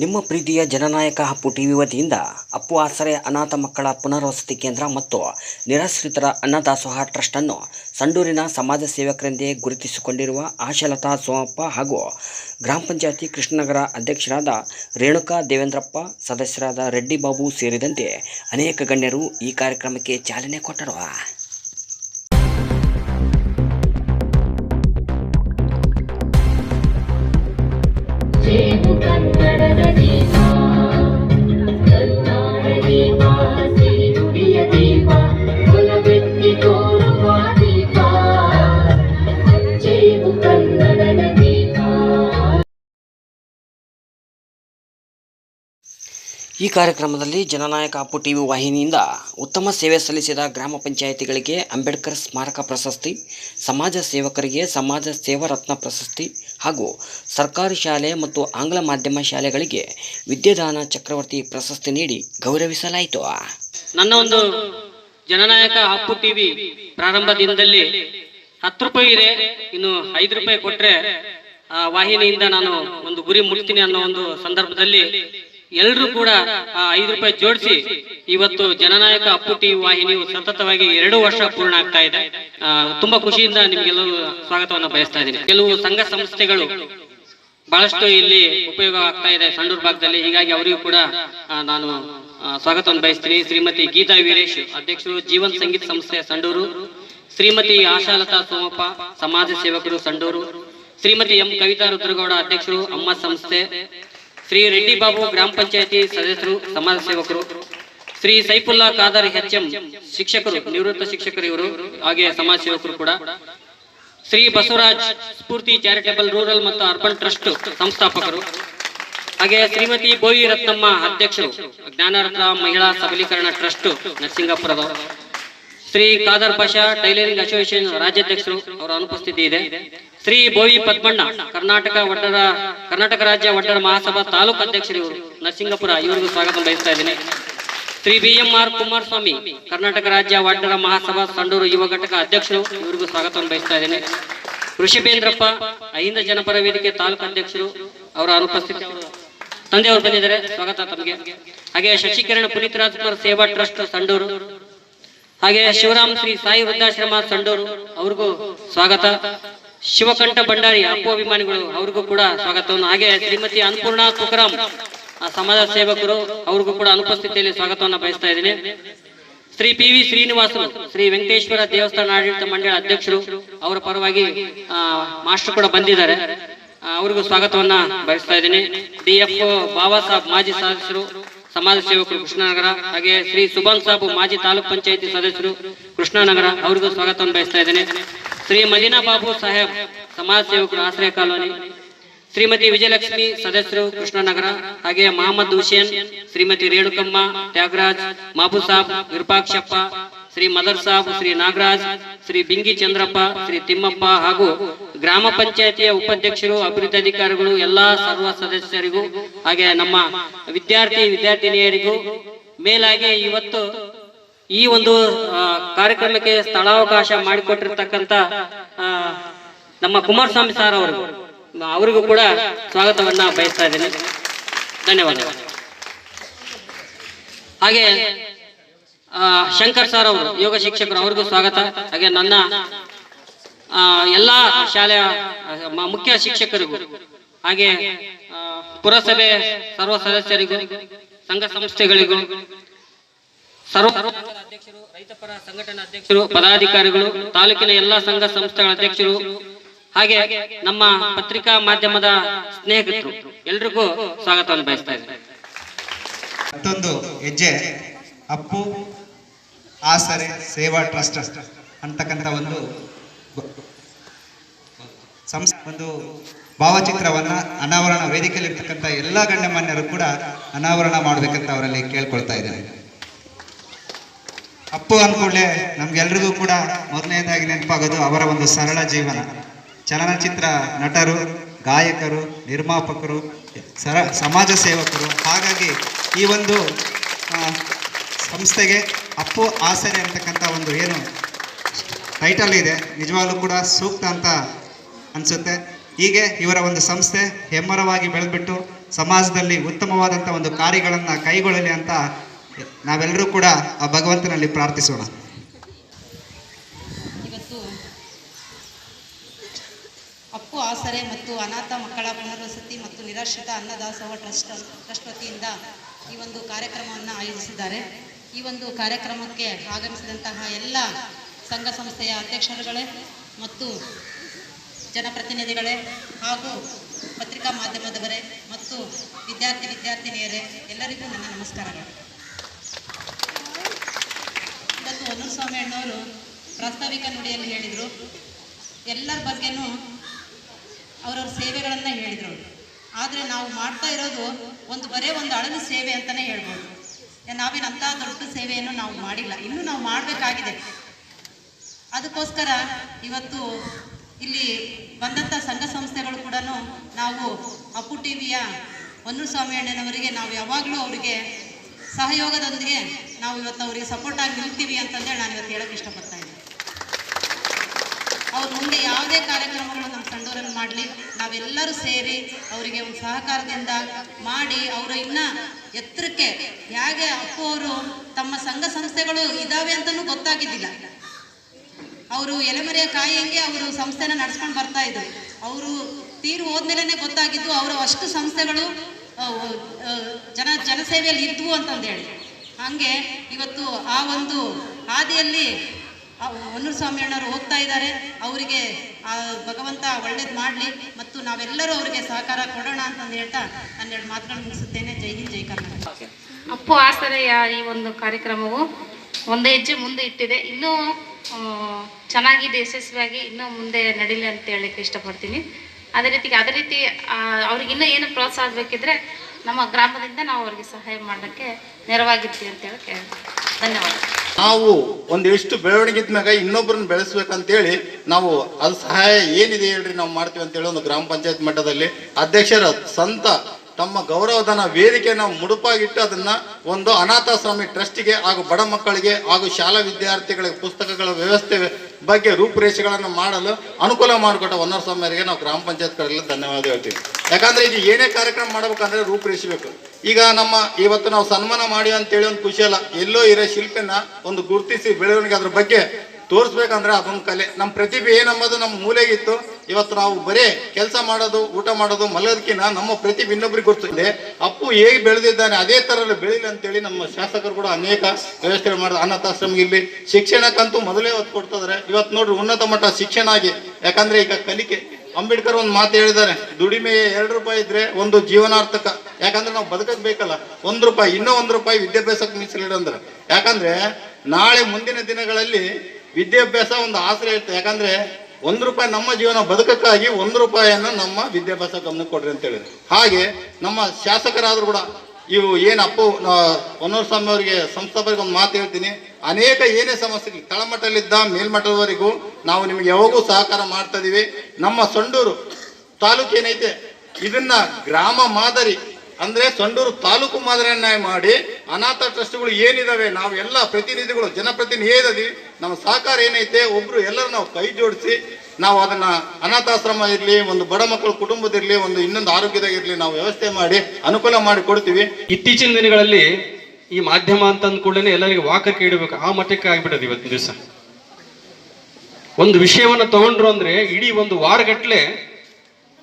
ನಿಮ್ಮ ಪ್ರೀತಿಯ ಜನನಾಯಕ ಅಪ್ಪು ಟಿವಿ ವತಿಯಿಂದ ಅಪ್ಪು ಆಸರೆ ಅನಾಥ ಮಕ್ಕಳ ಪುನರ್ವಸತಿ ಕೇಂದ್ರ ಮತ್ತು ನಿರಾಶ್ರಿತರ ಅನ್ನದಾಸೋಹ ಟ್ರಸ್ಟನ್ನು ಸಂಡೂರಿನ ಸಮಾಜ ಸೇವಕರೆಂದೇ ಗುರುತಿಸಿಕೊಂಡಿರುವ ಆಶಾಲತಾ ಸೋಮಪ್ಪ ಹಾಗೂ ಗ್ರಾಮ ಪಂಚಾಯತಿ ಕೃಷ್ಣನಗರ ಅಧ್ಯಕ್ಷರಾದ ರೇಣುಕಾ ದೇವೇಂದ್ರಪ್ಪ, ಸದಸ್ಯರಾದ ರೆಡ್ಡಿ ಬಾಬು ಸೇರಿದಂತೆ ಅನೇಕ ಗಣ್ಯರು ಈ ಕಾರ್ಯಕ್ರಮಕ್ಕೆ ಚಾಲನೆ ಕೊಟ್ಟರು. ಈ ಕಾರ್ಯಕ್ರಮದಲ್ಲಿ ಜನನಾಯಕ ಅಪ್ಪು ಟಿವಿ ವಾಹಿನಿಯಿಂದ ಉತ್ತಮ ಸೇವೆ ಸಲ್ಲಿಸಿದ ಗ್ರಾಮ ಪಂಚಾಯಿತಿಗಳಿಗೆ ಅಂಬೇಡ್ಕರ್ ಸ್ಮಾರಕ ಪ್ರಶಸ್ತಿ, ಸಮಾಜ ಸೇವಕರಿಗೆ ಸಮಾಜ ಸೇವಾ ರತ್ನ ಪ್ರಶಸ್ತಿ ಹಾಗೂ ಸರ್ಕಾರಿ ಶಾಲೆ ಮತ್ತು ಆಂಗ್ಲ ಮಾಧ್ಯಮ ಶಾಲೆಗಳಿಗೆ ವಿದ್ಯಾದಾನ ಚಕ್ರವರ್ತಿ ಪ್ರಶಸ್ತಿ ನೀಡಿ ಗೌರವಿಸಲಾಯಿತು. ನನ್ನ ಒಂದು ಜನನಾಯಕ ಅಪ್ಪು ಟಿವಿ ಪ್ರಾರಂಭ ದಿನದಲ್ಲಿ ಹತ್ತು ರೂಪಾಯಿ ಇದೆ, ಇನ್ನು ಐದು ರೂಪಾಯಿ ಕೊಟ್ಟರೆ ವಾಹಿನಿಯಿಂದ ನಾನು ಒಂದು ಗುರಿ ಮುಟ್ತೀನಿ ಅನ್ನೋ ಒಂದು ಸಂದರ್ಭದಲ್ಲಿ ಎಲ್ಲರೂ ಕೂಡ ಐದು ರೂಪಾಯಿ ಜೋಡಿಸಿ, ಇವತ್ತು ಜನನಾಯಕ ಅಪ್ಪು ವಾಹಿನಿಯು ಸತತವಾಗಿ ಎರಡು ವರ್ಷ ಪೂರ್ಣ ಆಗ್ತಾ ಇದೆ. ತುಂಬಾ ಖುಷಿಯಿಂದ ನಿಮ್ಗೆಲ್ಲರೂ ಸ್ವಾಗತವನ್ನು ಬಯಸ್ತಾ ಇದ್ದೀನಿ. ಕೆಲವು ಸಂಘ ಸಂಸ್ಥೆಗಳು ಬಹಳಷ್ಟು ಇಲ್ಲಿ ಉಪಯೋಗ ಆಗ್ತಾ ಇದೆ ಸಂಡೂರ್ ಭಾಗದಲ್ಲಿ. ಹೀಗಾಗಿ ಅವರಿಗೂ ಕೂಡ ನಾನು ಸ್ವಾಗತವನ್ನು ಬಯಸ್ತೀನಿ. ಶ್ರೀಮತಿ ಗೀತಾ ವೀರೇಶ್, ಅಧ್ಯಕ್ಷರು ಜೀವನ್ ಸಂಗೀತ ಸಂಸ್ಥೆ ಸಂಡೂರು. ಶ್ರೀಮತಿ ಆಶಾಲತಾ ಸೋಮಪ್ಪ, ಸಮಾಜ ಸೇವಕರು ಸಂಡೂರು. ಶ್ರೀಮತಿ ಎಂ ಕವಿತಾ ರುದ್ರಗೌಡ, ಅಧ್ಯಕ್ಷರು ಅಮ್ಮ ಸಂಸ್ಥೆ. ಶ್ರೀ ರೆಡ್ಡಿ ಬಾಬು ಗ್ರಾಮ ಪಂಚಾಯತಿ ಸದಸ್ಯರು, ಸಮಾಜ ಸೇವಕರು, ಶ್ರೀ ಸೈಫುಲ್ಲಾ ಖಾದರ್ ಎಚ್ ಎಂ ಶಿಕ್ಷಕರು, ನಿವೃತ್ತ ಶಿಕ್ಷಕರು ಇವರು, ಹಾಗೆ ಸಮಾಜ ಸೇವಕರು ಕೂಡ. ಶ್ರೀ ಬಸವರಾಜ್ ಸ್ಫೂರ್ತಿ ಚಾರಿಟೇಬಲ್ ರೂರಲ್ ಮತ್ತು ಅರ್ಬನ್ ಟ್ರಸ್ಟ್ ಸಂಸ್ಥಾಪಕರು. ಹಾಗೆ ಶ್ರೀಮತಿ ಬೋಯಿ ರತ್ನಮ್ಮ ಅಧ್ಯಕ್ಷರು, ಜ್ಞಾನರತ್ನ ಮಹಿಳಾ ಸಬಲೀಕರಣ ಟ್ರಸ್ಟ್ ನರಸಿಂಗಪುರದವರು. ಶ್ರೀ ಖಾದರ್ ಪಾಷಾ ಟೈಲರಿಂಗ್ ಅಸೋಸಿಯೇಷನ್ ರಾಜ್ಯಾಧ್ಯಕ್ಷರು ಅವರ ಅನುಪಸ್ಥಿತಿ ಇದೆ. ಶ್ರೀ ಬೋವಿ ಪದ್ಮಣ್ಣ, ಕರ್ನಾಟಕ ಒಡ್ಡರ ಕರ್ನಾಟಕ ರಾಜ್ಯ ಒಡ್ಡರ ಮಹಾಸಭಾ ತಾಲೂಕು ಅಧ್ಯಕ್ಷರು ಇವರು ನರಸಿಂಗಪುರ, ಇವರಿಗೂ ಸ್ವಾಗತ ಬಯಸ್ತಾ ಇದ್ದೀನಿ. Shri B M R Kumaraswamy, Karnataka ರಾಜ್ಯ ವಾಡ್ಡರ ಮಹಾಸಭಾ ಸಂಡೂರು ಯುವ ಘಟಕ ಅಧ್ಯಕ್ಷರು ಇವರಿಗೂ ಸ್ವಾಗತವನ್ನು ಬಯಸ್ತಾ ಇದ್ದೀನಿ. ಋಷಿಬೇಂದ್ರಪ್ಪ ಅಹಿಂದ ಜನಪರ ವೇದಿಕೆ ತಾಲೂಕು ಅಧ್ಯಕ್ಷರು ಅವರ ಅನುಪಸ್ಥಿತಿ. ತಂದೆಯವರು ಬಂದಿದ್ದಾರೆ, ಸ್ವಾಗತ ತಮಗೆ. ಹಾಗೆ ಶಶಿಕಿರಣ ಪುನೀತ್ ರಾಜ್ಕುಮಾರ್ ಸೇವಾ ಟ್ರಸ್ಟ್ ಸಂಡೂರು ಹಾಗೆ ಶಿವರಾಮ್ ಶ್ರೀ ಸಾಯಿ ವೃದ್ಧಾಶ್ರಮ ಸಂಡೂರು ಅವ್ರಿಗೂ ಸ್ವಾಗತ. ಶಿವಕಂಠ ಭಂಡಾರಿ ಅಪ್ಪು ಅಭಿಮಾನಿಗಳು ಅವ್ರಿಗೂ ಕೂಡ ಸ್ವಾಗತವನ್ನು. ಹಾಗೆ ಶ್ರೀಮತಿ ಅನ್ನಪೂರ್ಣ ತುಕರಾಮ್ ಸಮಾಜ ಸೇವಕರು ಅವ್ರಿಗೂ ಕೂಡ ಅನುಪಸ್ಥಿತಿಯಲ್ಲಿ ಸ್ವಾಗತವನ್ನು ಬಯಸ್ತಾ ಇದ್ದೀನಿ. ಶ್ರೀ ಪಿ ವಿ ಶ್ರೀನಿವಾಸರು, ಶ್ರೀ ವೆಂಕಟೇಶ್ವರ ದೇವಸ್ಥಾನ ಆಡಳಿತ ಮಂಡಳಿ ಅಧ್ಯಕ್ಷರು ಅವರ ಪರವಾಗಿ ಮಾಸ್ಟರ್ ಕೂಡ ಬಂದಿದ್ದಾರೆ. ಅವ್ರಿಗೂ ಸ್ವಾಗತವನ್ನ ಬಯಸ್ತಾ ಇದ್ದೀನಿ. ಡಿ ಎಫ್ ಬಾಬಾ ಸಾಹೇಬ್ ಮಾಜಿ ಸದಸ್ಯರು ಸಮಾಜ ಸೇವಕರು ಕೃಷ್ಣನಗರ ಹಾಗೆ ಶ್ರೀ ಸುಭಾನ್ ಸಾಬು ಮಾಜಿ ತಾಲೂಕ್ ಪಂಚಾಯತಿ ಸದಸ್ಯರು ಕೃಷ್ಣನಗರ ಅವರಿಗೂ ಸ್ವಾಗತವನ್ನು ಬಯಸ್ತಾ ಇದ್ದೇನೆ. ಶ್ರೀ ಮದೀನಾ ಬಾಬು ಸಾಹೇಬ್ ಸಮಾಜ ಸೇವಕರು ಆಶ್ರಯ ಕಾಲೋನಿ, ಶ್ರೀಮತಿ ವಿಜಯಲಕ್ಷ್ಮಿ ಸದಸ್ಯರು ಕೃಷ್ಣನಗರ ಹಾಗೆ ಮಹಮ್ಮದ್ ಹುಸೇನ್, ಶ್ರೀಮತಿ ರೇಣುಕಮ್ಮ, ತ್ಯಾಗರಾಜ್ ಮಾಬು ಸಾಬ್, ವಿರೂಪಾಕ್ಷಪ್ಪ, ಶ್ರೀ ಮದರ್ ಸಾಬ್, ಶ್ರೀ ನಾಗರಾಜ್, ಶ್ರೀ ಬಿಂಗಿ ಚಂದ್ರಪ್ಪ, ಶ್ರೀ ತಿಮ್ಮಪ್ಪ ಹಾಗೂ ಗ್ರಾಮ ಪಂಚಾಯತಿಯ ಉಪಾಧ್ಯಕ್ಷರು, ಅಭಿವೃದ್ಧಿ ಅಧಿಕಾರಿಗಳು, ಎಲ್ಲಾ ಸರ್ವ ಸದಸ್ಯರಿಗೂ, ಹಾಗೆ ನಮ್ಮ ವಿದ್ಯಾರ್ಥಿ, ವಿದ್ಯಾರ್ಥಿನಿಯರಿಗೂ, ಮೇಲಾಗಿ ಇವತ್ತು ಈ ಒಂದು ಕಾರ್ಯಕ್ರಮಕ್ಕೆ ಸ್ಥಳಾವಕಾಶ ಮಾಡಿಕೊಟ್ಟಿರ್ತಕ್ಕಂಥ ನಮ್ಮ ಕುಮಾರಸ್ವಾಮಿ ಸರ್ ಅವರು ಅವರಿಗೂ ಕೂಡ ಸ್ವಾಗತವನ್ನ ಬಯಸ್ತಾ ಇದ್ದೀನಿ. ಧನ್ಯವಾದಗಳು. ಹಾಗೆ ಶಂಕರ್ ಸರ್ ಅವರು, ಯೋಗ ಶಿಕ್ಷಕರು, ಅವ್ರಿಗೂ ಸ್ವಾಗತ. ಹಾಗೆ ನನ್ನ ಎಲ್ಲ ಶಾಲೆಯ ಮುಖ್ಯ ಶಿಕ್ಷಕರಿಗೂ, ಹಾಗೆ ಪುರಸಭೆ ಸರ್ವ ಸದಸ್ಯರಿಗೂ, ಸಂಘ ಸಂಸ್ಥೆಗಳಿಗೂ, ಸರ್ವ ಅಧ್ಯಕ್ಷರು ರೈತಪರ ಸಂಘಟನಾ ಅಧ್ಯಕ್ಷರು, ಪದಾಧಿಕಾರಿಗಳು, ತಾಲೂಕಿನ ಎಲ್ಲ ಸಂಘ ಸಂಸ್ಥೆಗಳ ಅಧ್ಯಕ್ಷರು, ಹಾಗೆ ನಮ್ಮ ಪತ್ರಿಕಾ ಮಾಧ್ಯಮದ ಸ್ನೇಹಿತರು, ಎಲ್ರಿಗೂ ಸ್ವಾಗತವನ್ನು ಬಯಸ್ತಾ ಇದ್ದೇನೆ. ಮತ್ತೊಂದು ಹೆಜ್ಜೆ, ಅಪ್ಪು, ಆಸರೆ, ಸೇವಾ ಟ್ರಸ್ಟ್ ಅಂತಕ್ಕಂಥ ಒಂದು ಸಂಸ್ ಒಂದು ಭಾವಚಿತ್ರವನ್ನ ಅನಾವರಣ ವೇದಿಕೆಯಲ್ಲಿ ಇರ್ತಕ್ಕಂಥ ಎಲ್ಲ ಗಣ್ಯಮಾನ್ಯರು ಕೂಡ ಅನಾವರಣ ಮಾಡಬೇಕಂತ ಅವರಲ್ಲಿ ಕೇಳ್ಕೊಳ್ತಾ ಇದ್ದಾರೆ. ಅಪ್ಪು ಅಂದ್ಕೊಳ್ಳೆ ನಮ್ಗೆಲ್ರಿಗೂ ಕೂಡ ಮೊದಲನೇದಾಗಿ ನೆನಪಾಗೋದು ಅವರ ಒಂದು ಸರಳ ಜೀವನ. ಚಲನಚಿತ್ರ ನಟರು, ಗಾಯಕರು, ನಿರ್ಮಾಪಕರು, ಸರ, ಸಮಾಜ ಸೇವಕರು, ಹಾಗಾಗಿ ಈ ಒಂದು ಸಂಸ್ಥೆಗೆ ಅಪ್ಪು ಆಸರೆ ಅಂತಕ್ಕಂಥ ಒಂದು ಏನು ಟೈಟಲ್ ಇದೆ. ನಿಜವಾಗ್ಲೂ ಕೂಡ ಸೂಕ್ತ ಅಂತ ಅನಿಸುತ್ತೆ. ಹೀಗೆ ಇವರ ಒಂದು ಸಂಸ್ಥೆ ಹೆಮ್ಮರವಾಗಿ ಬೆಳೆದ್ಬಿಟ್ಟು ಸಮಾಜದಲ್ಲಿ ಉತ್ತಮವಾದಂಥ ಒಂದು ಕಾರ್ಯಗಳನ್ನು ಕೈಗೊಳ್ಳಲಿ ಅಂತ ನಾವೆಲ್ಲರೂ ಕೂಡ ಆ ಭಗವಂತನಲ್ಲಿ ಪ್ರಾರ್ಥಿಸೋಣ. ಇವತ್ತು ಅಪ್ಪು, ಆಸರೆ ಮತ್ತು ಅನಾಥ ಮಕ್ಕಳ ಪುನರ್ವಸತಿ ಮತ್ತು ನಿರಾಶ್ರಿತ ಅನ್ನದಾಸೋಹ ಟ್ರಸ್ಟ್ ಟ್ರಸ್ಟ್ ವತಿಯಿಂದ ಈ ಒಂದು ಕಾರ್ಯಕ್ರಮವನ್ನು ಆಯೋಜಿಸಿದ್ದಾರೆ. ಈ ಒಂದು ಕಾರ್ಯಕ್ರಮಕ್ಕೆ ಆಗಮಿಸಿದಂತಹ ಎಲ್ಲ ಸಂಘ ಸಂಸ್ಥೆಯ ಅಧ್ಯಕ್ಷರುಗಳೇ ಮತ್ತು ಜನಪ್ರತಿನಿಧಿಗಳೇ ಹಾಗೂ ಪತ್ರಿಕಾ ಮಾಧ್ಯಮದವರೇ ಮತ್ತು ವಿದ್ಯಾರ್ಥಿ ವಿದ್ಯಾರ್ಥಿನಿಯರೇ, ಎಲ್ಲರಿಗೂ ನನ್ನ ನಮಸ್ಕಾರಗಳು. ಇವತ್ತು ಹೊನ್ನೂರು ಸ್ವಾಮಿ ಅಣ್ಣವರು ಪ್ರಾಸ್ತಾವಿಕ ನುಡಿಯಲ್ಲಿ ಹೇಳಿದರು. ಎಲ್ಲರ ಬಗ್ಗೆನೂ ಅವರವ್ರ ಸೇವೆಗಳನ್ನು ಹೇಳಿದರು. ಆದರೆ ನಾವು ಮಾಡ್ತಾ ಇರೋದು ಒಂದು ಬರೇ ಒಂದು ಅಳಲು ಸೇವೆ ಅಂತಲೇ ಹೇಳ್ಬೋದು. ನಾವೇನು ಅಂಥ ದೊಡ್ಡ ಸೇವೆಯನ್ನು ನಾವು ಮಾಡಿಲ್ಲ. ಇನ್ನೂ ನಾವು ಮಾಡಬೇಕಾಗಿದೆ. ಅದಕ್ಕೋಸ್ಕರ ಇವತ್ತು ಇಲ್ಲಿ ಬಂದಂಥ ಸಂಘ ಸಂಸ್ಥೆಗಳು ಕೂಡ ನಾವು ಅಪ್ಪು ಟಿ ವಿಯ ಸ್ವಾಮಿ ಅಣ್ಣನವರಿಗೆ ನಾವು ಯಾವಾಗಲೂ ಅವರಿಗೆ ಸಹಯೋಗದೊಂದಿಗೆ ನಾವು ಇವತ್ತು ಅವರಿಗೆ ಸಪೋರ್ಟ್ ಆಗಿ ನಿಲ್ತೀವಿ ಅಂತಂದೇಳಿ ನಾನು ಇವತ್ತು ಹೇಳಕ್ಕೆ ಇಷ್ಟಪಡ್ತಾ ಇದ್ದೀನಿ. ಅವ್ರು ಮುಂದೆ ಯಾವುದೇ ಕಾರ್ಯಕ್ರಮಗಳು ನಮ್ಮ ಸಂಡೂರಲ್ಲಿ ಮಾಡಲಿ, ನಾವೆಲ್ಲರೂ ಸೇರಿ ಅವರಿಗೆ ಒಂದು ಸಹಕಾರದಿಂದ ಮಾಡಿ ಅವರು ಇನ್ನ ಎತ್ತರಕ್ಕೆ ಹೇಗೆ ಅಪ್ಪು ಅವರು ತಮ್ಮ ಸಂಘ ಸಂಸ್ಥೆಗಳು ಇದ್ದಾವೆ ಅಂತಲೂ ಗೊತ್ತಾಗಿದ್ದಿಲ್ಲ. ಅವರು ಎಲೆಮರೆಯ ಕಾಯಿಯಂಗೆ ಅವರು ಸಂಸ್ಥೆನ ನಡ್ಸ್ಕೊಂಡು ಬರ್ತಾ ಇದ್ರು. ಅವರು ತೀರು ಹೋದ್ಮೇಲೆ ಗೊತ್ತಾಗಿದ್ದು ಅವರು ಅಷ್ಟು ಸಂಸ್ಥೆಗಳು ಜನ, ಜನಸೇವೆಯಲ್ಲಿ ಇದ್ವು ಅಂತಂದೇಳಿ. ಹಾಗೆ ಇವತ್ತು ಆ ಒಂದು ಹಾದಿಯಲ್ಲಿ ಹೊನ್ನೂರು ಸ್ವಾಮಿ ಅಣ್ಣವರು ಹೋಗ್ತಾ ಇದ್ದಾರೆ. ಅವರಿಗೆ ಆ ಭಗವಂತ ಒಳ್ಳೇದು ಮಾಡಲಿ ಮತ್ತು ನಾವೆಲ್ಲರೂ ಅವರಿಗೆ ಸಹಕಾರ ಕೊಡೋಣ ಅಂತಂದು ಹೇಳ್ತಾ ನಾನು ಎರಡು ಮಾತುಗಳನ್ನು ಮುಗಿಸುತ್ತೇನೆ. ಜೈ ಹಿಂದ್, ಜೈ ಕರ್ನಾಟಕ. ಅಪ್ಪು ಆಸರೆಯ ಈ ಒಂದು ಕಾರ್ಯಕ್ರಮವು ಒಂದು ಹೆಜ್ಜೆ ಮುಂದೆ ಇಟ್ಟಿದೆ. ಇನ್ನೂ ಚೆನ್ನಾಗಿದೆ ಯಶಸ್ವಿಯಾಗಿ ಇನ್ನೂ ಮುಂದೆ ನಡೀಲಿ ಅಂತ ಹೇಳಲಿಕ್ಕೆ ಇಷ್ಟಪಡ್ತೀನಿ. ಅದೇ ರೀತಿಗೆ ಅದೇ ರೀತಿ ಆ, ಅವ್ರಿಗೆ ಇನ್ನೂ ಏನು ಪ್ರೋತ್ಸಾಹ ಬೇಕಿದ್ರೆ ನಮ್ಮ ಗ್ರಾಮದಿಂದ ನಾವು ಅವ್ರಿಗೆ ಸಹಾಯ ಮಾಡೋಕ್ಕೆ ನೆರವಾಗಿರ್ತೀವಿ ಅಂತ ಹೇಳಕ್ಕೆ ಧನ್ಯವಾದ. ನಾವು ಒಂದು ಎಷ್ಟು ಬೆಳವಣಿಗೆ ಇದ್ಮ್ಯಾಗ ಇನ್ನೊಬ್ಬರನ್ನ ಬೆಳೆಸ್ಬೇಕಂತೇಳಿ ನಾವು ಅದು ಸಹಾಯ ಏನಿದೆ ಹೇಳ್ರಿ ನಾವು ಮಾಡ್ತೀವಿ ಅಂತೇಳಿ ಒಂದು ಗ್ರಾಮ ಪಂಚಾಯತ್ ಮಟ್ಟದಲ್ಲಿ ಅಧ್ಯಕ್ಷರ ಸ್ವಂತ ತಮ್ಮ ಗೌರವಧನ ವೇದಿಕೆಯನ್ನು ಮುಡುಪಾಗಿಟ್ಟು ಅದನ್ನ ಒಂದು ಅನಾಥಾಶ್ರಮಿ ಟ್ರಸ್ಟಿಗೆ ಹಾಗೂ ಬಡ ಮಕ್ಕಳಿಗೆ ಹಾಗೂ ಶಾಲಾ ವಿದ್ಯಾರ್ಥಿಗಳಿಗೆ ಪುಸ್ತಕಗಳ ವ್ಯವಸ್ಥೆ ಬಗ್ಗೆ ರೂಪುರೇಷೆಗಳನ್ನು ಮಾಡಲು ಅನುಕೂಲ ಮಾಡಿಕೊಟ್ಟ ಹೊನ್ನರ ಸ್ವಾಮಿಯವರಿಗೆ ನಾವು ಗ್ರಾಮ ಪಂಚಾಯತ್ ಕಡೆಯಲ್ಲಿ ಧನ್ಯವಾದ ಹೇಳ್ತೀವಿ. ಯಾಕಂದ್ರೆ ಇದು ಏನೇ ಕಾರ್ಯಕ್ರಮ ಮಾಡಬೇಕಂದ್ರೆ ರೂಪುರೇಷೆ ಬೇಕು. ಈಗ ನಮ್ಮ ಇವತ್ತು ನಾವು ಸನ್ಮಾನ ಮಾಡಿ ಅಂತೇಳಿ ಒಂದು ಖುಷಿ ಅಲ್ಲ. ಎಲ್ಲೋ ಇರೋ ಶಿಲ್ಪಿನ ಒಂದು ಗುರುತಿಸಿ ಬೆಳವಣಿಗೆ ಅದ್ರ ಬಗ್ಗೆ ತೋರಿಸ್ಬೇಕಂದ್ರೆ ಅದೊಂದು ಕಲೆ. ನಮ್ಮ ಪ್ರತಿಭೆ ಏನಂಬೋದು ನಮ್ಮ ಮೂಲೆಗಿತ್ತು. ಇವತ್ತು ನಾವು ಬರೇ ಕೆಲಸ ಮಾಡೋದು, ಊಟ ಮಾಡೋದು ಮಲಗೋದಕ್ಕಿಂತ ನಮ್ಮ ಪ್ರತಿಭೆ ಇನ್ನೊಬ್ರಿಗೆ ಗೊತ್ತಿದೆ ಅಪ್ಪು ಹೇಗೆ ಬೆಳೆದಿದ್ದಾನೆ, ಅದೇ ಥರ ಬೆಳಿಲಿ ಅಂತೇಳಿ ನಮ್ಮ ಶಾಸಕರು ಕೂಡ ಅನೇಕ ವ್ಯವಸ್ಥೆ ಮಾಡಿದ್ರು. ಅನಾಥಾಶ್ರಮ ಇಲ್ಲಿ ಶಿಕ್ಷಣಕ್ಕಂತೂ ಮೊದಲೇ ಒತ್ತು ಕೊಡ್ತಿದ್ದಾರೆ. ಇವತ್ತು ನೋಡ್ರಿ ಉನ್ನತ ಮಟ್ಟ ಶಿಕ್ಷಣ ಆಗಿ, ಯಾಕಂದ್ರೆ ಈಗ ಕಲಿಕೆ. ಅಂಬೇಡ್ಕರ್ ಒಂದು ಮಾತು ಹೇಳಿದ್ದಾರೆ, ದುಡಿಮೆ ಎರಡು ರೂಪಾಯಿ ಇದ್ರೆ ಒಂದು ಜೀವನಾರ್ಥಕ. ಯಾಕಂದ್ರೆ ನಾವು ಬದುಕಕ್ ಬೇಕಲ್ಲ ಒಂದ್ ರೂಪಾಯಿ, ಇನ್ನೂ ಒಂದು ರೂಪಾಯಿ ವಿದ್ಯಾಭ್ಯಾಸಕ್ಕೆ ಮೀಸಲಿಡಂದ್ರೆ ಯಾಕಂದ್ರೆ ನಾಳೆ ಮುಂದಿನ ದಿನಗಳಲ್ಲಿ ವಿದ್ಯಾಭ್ಯಾಸ ಒಂದು ಆಸರೆ ಇರುತ್ತೆ. ಯಾಕಂದ್ರೆ ಒಂದು ರೂಪಾಯಿ ನಮ್ಮ ಜೀವನ ಬದುಕಕ್ಕಾಗಿ ಒಂದು ರೂಪಾಯಿಯನ್ನು ನಮ್ಮ ವಿದ್ಯಾಭ್ಯಾಸ ಗಮನಕ್ಕೆ ಕೊಡ್ರಿ ಅಂತ ಹೇಳಿದ್ರು. ಹಾಗೆ ನಮ್ಮ ಶಾಸಕರಾದರೂ ಕೂಡ ಇವು ಏನು ಅಪ್ಪು ಹೊನ್ನೂರು ಸ್ವಾಮಿ ಅವರಿಗೆ ಸಂಸ್ಥಾಪಕರಿಗೆ ಒಂದು ಮಾತು ಹೇಳ್ತೀನಿ. ಅನೇಕ ಏನೇ ಸಮಸ್ಯೆ ತಳಮಟ್ಟದಲ್ಲಿದ್ದ ಮೇಲ್ಮಟ್ಟದವರೆಗೂ ನಾವು ನಿಮಗೆ ಯಾವಾಗೂ ಸಹಕಾರ ಮಾಡ್ತಾ ಇದೀವಿ. ನಮ್ಮ ಸಂಡೂರು ತಾಲೂಕು ಏನೈತೆ? ಇದನ್ನ ಗ್ರಾಮ ಮಾದರಿ ಅಂದ್ರೆ ಸಂಡೂರು ತಾಲೂಕು ಮಾದರಿಯನ್ನ ಮಾಡಿ ಅನಾಥ ಟ್ರಸ್ಟ್ಗಳು ಏನಿದಾವೆ, ನಾವು ಎಲ್ಲ ಪ್ರತಿನಿಧಿಗಳು, ಜನಪ್ರತಿನಿಧಿ ಏನದಿ ನಮ್ಮ ಸಹಕಾರ ಏನೈತೆ, ಒಬ್ರು ಎಲ್ಲರೂ ನಾವು ಕೈ ಜೋಡಿಸಿ ನಾವು ಅದನ್ನ ಅನಾಥಾಶ್ರಮ ಇರಲಿ, ಒಂದು ಬಡ ಮಕ್ಕಳ ಕುಟುಂಬದಿರಲಿ ಒಂದು ಇನ್ನೊಂದು ಆರೋಗ್ಯದಾಗಿರಲಿ ನಾವು ವ್ಯವಸ್ಥೆ ಮಾಡಿ ಅನುಕೂಲ ಮಾಡಿ ಕೊಡ್ತೀವಿ. ಇತ್ತೀಚಿನ ದಿನಗಳಲ್ಲಿ ಈ ಮಾಧ್ಯಮ ಅಂತ ಕೂಡಲೇ ಎಲ್ಲರಿಗೆ ವಾಕಕ್ಕೆ ಇಡಬೇಕು ಆ ಮಟ್ಟಕ್ಕೆ ಆಗಿಬಿಟ್ಟದೆ ಇವತ್ತಿನ ದಿವಸ. ಒಂದು ವಿಷಯವನ್ನು ತಗೊಂಡ್ರು ಅಂದ್ರೆ ಇಡೀ ಒಂದು ವಾರಗಟ್ಲೆ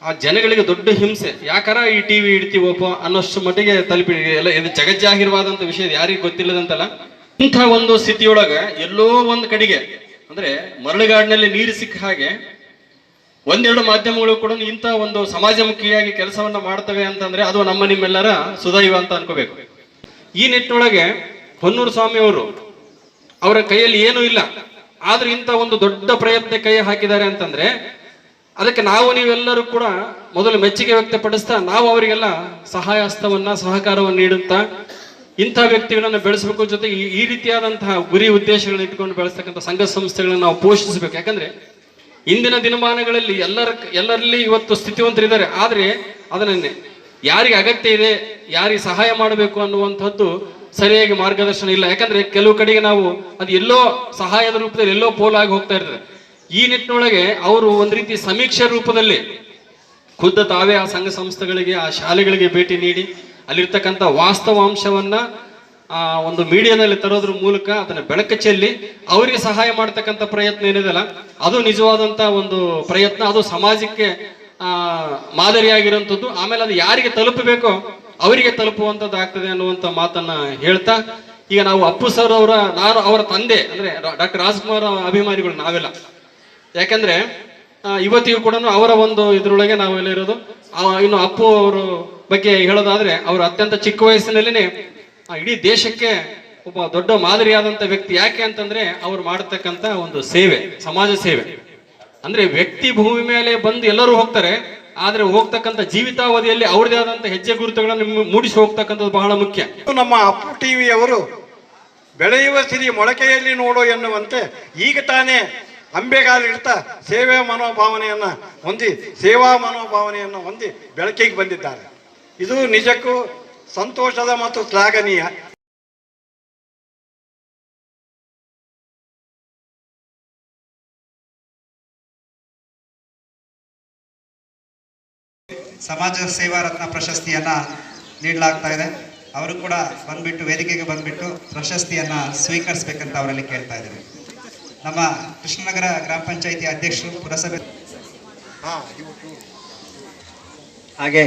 ಆ ಜನಗಳಿಗೆ ದೊಡ್ಡ ಹಿಂಸೆ. ಯಾಕಾರ ಈ ಟಿ ವಿ ಇಡ್ತೀವಪ್ಪ ಅನ್ನೋಷ್ಟು ಮಟ್ಟಿಗೆ ತಲುಪಿ ಎಲ್ಲ ಇದು ಜಗಜ್ಜಾಹಿರವಾದಂಥ ವಿಷಯ ಯಾರಿಗೂ ಗೊತ್ತಿಲ್ಲದಂತಲ್ಲ. ಇಂಥ ಒಂದು ಸ್ಥಿತಿಯೊಳಗೆ ಎಲ್ಲೋ ಒಂದು ಕಡೆಗೆ, ಅಂದ್ರೆ ಮರಳುಗಾಡಿನಲ್ಲಿ ನೀರು ಸಿಕ್ಕ ಹಾಗೆ ಒಂದೆರಡು ಮಾಧ್ಯಮಗಳು ಕೂಡ ಇಂಥ ಒಂದು ಸಮಾಜಮುಖಿಯಾಗಿ ಕೆಲಸವನ್ನ ಮಾಡ್ತವೆ ಅಂತಂದ್ರೆ ಅದು ನಮ್ಮ ನಿಮ್ಮೆಲ್ಲರ ಸುದೈವ ಅಂತ ಅನ್ಕೋಬೇಕು. ಈ ನಿಟ್ಟಿನೊಳಗೆ ಹೊನ್ನೂರು ಸ್ವಾಮಿಯವರು ಅವರ ಕೈಯಲ್ಲಿ ಏನೂ ಇಲ್ಲ. ಆದ್ರೆ ಇಂಥ ಒಂದು ದೊಡ್ಡ ಪ್ರಯತ್ನ ಕೈ ಹಾಕಿದ್ದಾರೆ ಅಂತಂದ್ರೆ ಅದಕ್ಕೆ ನಾವು ನೀವೆಲ್ಲರೂ ಕೂಡ ಮೊದಲು ಮೆಚ್ಚುಗೆ ವ್ಯಕ್ತಪಡಿಸ್ತಾ ನಾವು ಅವರಿಗೆಲ್ಲ ಸಹಾಯ ಹಸ್ತವನ್ನ ಸಹಕಾರವನ್ನು ನೀಡುತ್ತಾ ಇಂಥ ವ್ಯಕ್ತಿಗಳನ್ನು ಬೆಳೆಸಬೇಕು ಜೊತೆಗೆ ಈ- ರೀತಿಯಾದಂತಹ ಗುರಿ ಉದ್ದೇಶಗಳನ್ನ ಇಟ್ಕೊಂಡು ಬೆಳೆಸ್ತಕ್ಕಂಥ ಸಂಘ ಸಂಸ್ಥೆಗಳನ್ನು ನಾವು ಪೋಷಿಸಬೇಕು. ಯಾಕಂದ್ರೆ ಇಂದಿನ ದಿನಮಾನಗಳಲ್ಲಿ ಎಲ್ಲರ ಎಲ್ಲರಲ್ಲಿ ಇವತ್ತು ಸ್ಥಿತಿವಂತರಿದ್ದಾರೆ. ಆದರೆ ಅದನ್ನೇ ಯಾರಿಗೆ ಅಗತ್ಯ ಇದೆ, ಯಾರಿಗೆ ಸಹಾಯ ಮಾಡಬೇಕು ಅನ್ನುವಂಥದ್ದು ಸರಿಯಾಗಿ ಮಾರ್ಗದರ್ಶನ ಇಲ್ಲ. ಯಾಕಂದ್ರೆ ಕೆಲವು ಕಡೆಗೆ ನಾವು ಅದು ಎಲ್ಲೋ ಸಹಾಯದ ರೂಪದಲ್ಲಿ ಎಲ್ಲೋ ಪೋಲಾಗಿ ಹೋಗ್ತಾ ಇರ್ತದೆ. ಈ ನಿಟ್ಟಿನೊಳಗೆ ಅವರು ಒಂದು ರೀತಿ ಸಮೀಕ್ಷೆ ರೂಪದಲ್ಲಿ ಖುದ್ದ ತಾವೇ ಆ ಸಂಘ ಸಂಸ್ಥೆಗಳಿಗೆ, ಆ ಶಾಲೆಗಳಿಗೆ ಭೇಟಿ ನೀಡಿ ಅಲ್ಲಿರ್ತಕ್ಕಂಥ ವಾಸ್ತವಾಂಶವನ್ನ, ಆ, ಒಂದು ಮೀಡಿಯಾದಲ್ಲಿ ತರೋದ್ರ ಮೂಲಕ ಅದನ್ನ ಬೆಳಕು ಚೆಲ್ಲಿ ಅವರಿಗೆ ಸಹಾಯ ಮಾಡ್ತಕ್ಕಂಥ ಪ್ರಯತ್ನ ಏನಿದೆಯಲ್ಲ, ಅದು ನಿಜವಾದಂತ ಒಂದು ಪ್ರಯತ್ನ, ಅದು ಸಮಾಜಕ್ಕೆ, ಆ, ಮಾದರಿಯಾಗಿರುವಂಥದ್ದು. ಆಮೇಲೆ ಅದು ಯಾರಿಗೆ ತಲುಪಬೇಕೋ ಅವರಿಗೆ ತಲುಪುವಂಥದ್ದು ಆಗ್ತದೆ ಅನ್ನುವಂಥ ಮಾತನ್ನ ಹೇಳ್ತಾ, ಈಗ ನಾವು ಅಪ್ಪು ಸರ್ ಅವರ, ನಾನು ಅವರ ತಂದೆ, ಅಂದ್ರೆ ಡಾಕ್ಟರ್ ರಾಜ್ಕುಮಾರ್ ಅಭಿಮಾನಿಗಳು ನಾವೆಲ್ಲ. ಯಾಕಂದ್ರೆ ಇವತ್ತಿಗೂ ಕೂಡ ಅವರ ಒಂದು ಇದರೊಳಗೆ ನಾವು ಇರೋದು. ಇನ್ನು ಅಪ್ಪು ಅವರು ಬಗ್ಗೆ ಹೇಳೋದಾದ್ರೆ, ಅವರು ಅತ್ಯಂತ ಚಿಕ್ಕ ವಯಸ್ಸಿನಲ್ಲಿನೇ ಇಡೀ ದೇಶಕ್ಕೆ ಒಬ್ಬ ದೊಡ್ಡ ಮಾದರಿಯಾದಂತ ವ್ಯಕ್ತಿ ಯಾಕೆ ಅಂತಂದ್ರೆ, ಅವ್ರು ಮಾಡತಕ್ಕಂತ ಒಂದು ಸೇವೆ, ಸಮಾಜ ಸೇವೆ. ಅಂದ್ರೆ ವ್ಯಕ್ತಿ ಭೂಮಿ ಮೇಲೆ ಬಂದು ಎಲ್ಲರೂ ಹೋಗ್ತಾರೆ, ಆದ್ರೆ ಹೋಗ್ತಕ್ಕಂಥ ಜೀವಿತಾವಧಿಯಲ್ಲಿ ಅವ್ರದೇ ಆದಂತ ಹೆಜ್ಜೆ ಗುರುತುಗಳನ್ನು ಮೂಡಿಸಿ ಹೋಗ್ತಕ್ಕಂಥದ್ದು ಬಹಳ ಮುಖ್ಯ. ನಮ್ಮ ಅಪ್ಪು ಟಿವಿಯವರು ಬೆಳೆಯುವ ಸಿರಿ ಮೊಳಕೆಯಲ್ಲಿ ನೋಡು ಎನ್ನುವಂತೆ ಈಗ ತಾನೇ ಅಂಬೆಗಾಲಿಡ್ತಾ ಸೇವೆ ಮನೋಭಾವನೆಯನ್ನ ಹೊಂದಿ, ಸೇವಾ ಮನೋಭಾವನೆಯನ್ನು ಹೊಂದಿ ಬೆಳಕಿಗೆ ಬಂದಿದ್ದಾರೆ. ಇದು ನಿಜಕ್ಕೂ ಸಂತೋಷದ ಮತ್ತು ಶ್ಲಾಘನೀಯ. ಸಮಾಜ ಸೇವಾ ರತ್ನ ಪ್ರಶಸ್ತಿಯನ್ನ ನೀಡಲಾಗ್ತಾ ಇದೆ. ಅವರು ಕೂಡ ಬಂದ್ಬಿಟ್ಟು, ವೇದಿಕೆಗೆ ಬಂದ್ಬಿಟ್ಟು ಪ್ರಶಸ್ತಿಯನ್ನ ಸ್ವೀಕರಿಸಬೇಕಂತ ಅವರಲ್ಲಿ ಕೇಳ್ತಾ ಇದ್ದೀವಿ. ನಮ್ಮ ಕೃಷ್ಣನಗರ ಗ್ರಾಮ ಪಂಚಾಯಿತಿ ಅಧ್ಯಕ್ಷರು ಪುರಸಭೆ ಹಾಗೆ.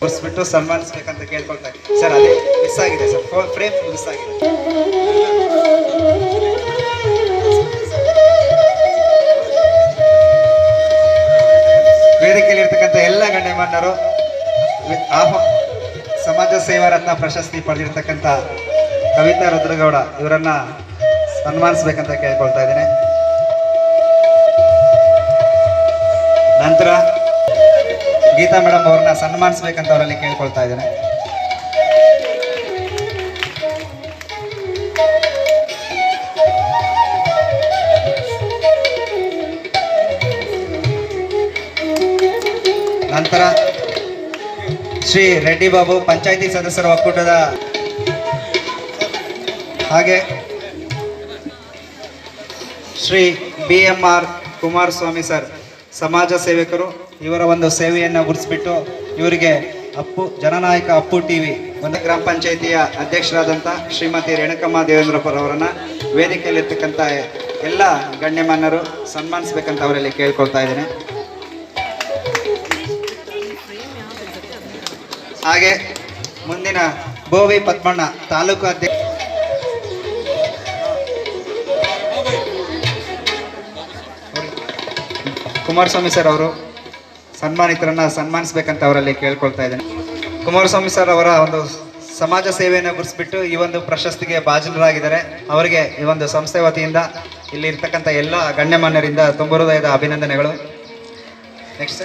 ತೋರಿಸ್ಬಿಟ್ಟು ಸನ್ಮಾನಿಸ್ಬೇಕಂತ ಕೇಳ್ಕೊಳ್ತಾ ಇದ್ದೀನಿ ಸರ್ ಅದೇ ಮಿಸ್ ಆಗಿದೆ ಸರ್. ಫ್ರೇಮ್ ಮಿಸ್ ಆಗಿದೆ. ಆಹ್ವ- ಸಮಾಜ ಸೇವಾ ರತ್ನ ಪ್ರಶಸ್ತಿ ಪಡೆದಿರ್ತಕ್ಕಂಥ ಕವಿತಾ ರುದ್ರಗೌಡ ಇವರನ್ನ ಸನ್ಮಾನಿಸ್ಬೇಕಂತ ಕೇಳ್ಕೊಳ್ತಾ ಇದ್ದೀನಿ. ನಂತರ ಗೀತಾ ಮೇಡಮ್ ಅವ್ರನ್ನ ಸನ್ಮಾನಿಸ್ಬೇಕಂತ ಅವರಲ್ಲಿ ಕೇಳ್ಕೊಳ್ತಾ ಇದ್ದೇನೆ. ನಂತರ ಶ್ರೀ ರೆಡ್ಡಿ ಬಾಬು ಪಂಚಾಯಿತಿ ಸದಸ್ಯರ ಒಕ್ಕೂಟದ ಹಾಗೆ Shri B M R Kumaraswamy sir, ಸಮಾಜ ಸೇವಕರು, ಇವರ ಒಂದು ಸೇವೆಯನ್ನು ಗುರುತಿಸ್ಬಿಟ್ಟು ಇವರಿಗೆ ಅಪ್ಪು, ಜನನಾಯಕ ಅಪ್ಪು ಟಿ ವಿ ಒಂದು ಗ್ರಾಮ ಪಂಚಾಯಿತಿಯ ಅಧ್ಯಕ್ಷರಾದಂಥ ಶ್ರೀಮತಿ ರೇಣುಕಮ್ಮ ದೇವೇಂದ್ರಪುರ ಅವರನ್ನು ವೇದಿಕೆಯಲ್ಲಿರ್ತಕ್ಕಂಥ ಎಲ್ಲ ಗಣ್ಯಮಾನ್ಯರು ಸನ್ಮಾನಿಸ್ಬೇಕಂತ ಅವರಲ್ಲಿ ಕೇಳ್ಕೊಳ್ತಾ ಇದ್ದೇನೆ. ಹಾಗೆ ಮುಂದಿನ ಬೋವಿ ಪದ್ಮಣ್ಣ ತಾಲೂಕು ಅಧ್ಯಕ್ಷ ಕುಮಾರಸ್ವಾಮಿ ಸರ್ ಅವರು ಸನ್ಮಾನಿತರನ್ನ ಸನ್ಮಾನಿಸ್ಬೇಕಂತ ಅವರಲ್ಲಿ ಕೇಳ್ಕೊಳ್ತಾ ಇದ್ದೇನೆ. ಕುಮಾರಸ್ವಾಮಿ ಸರ್ ಅವರ ಒಂದು ಸಮಾಜ ಸೇವೆಯನ್ನು ಗುರುಸ್ಬಿಟ್ಟು ಈ ಒಂದು ಪ್ರಶಸ್ತಿಗೆ ಭಾಜನರಾಗಿದ್ದಾರೆ ಅವರಿಗೆ ಈ ಒಂದು ಸಂಸ್ಥೆ ವತಿಯಿಂದ ಇಲ್ಲಿ ಇರ್ತಕ್ಕಂಥ ಎಲ್ಲ ಗಣ್ಯಮಾನ್ಯರಿಂದ ತುಂಬ ಹೃದಯದ ಅಭಿನಂದನೆಗಳು. ನೆಕ್ಸ್ಟ್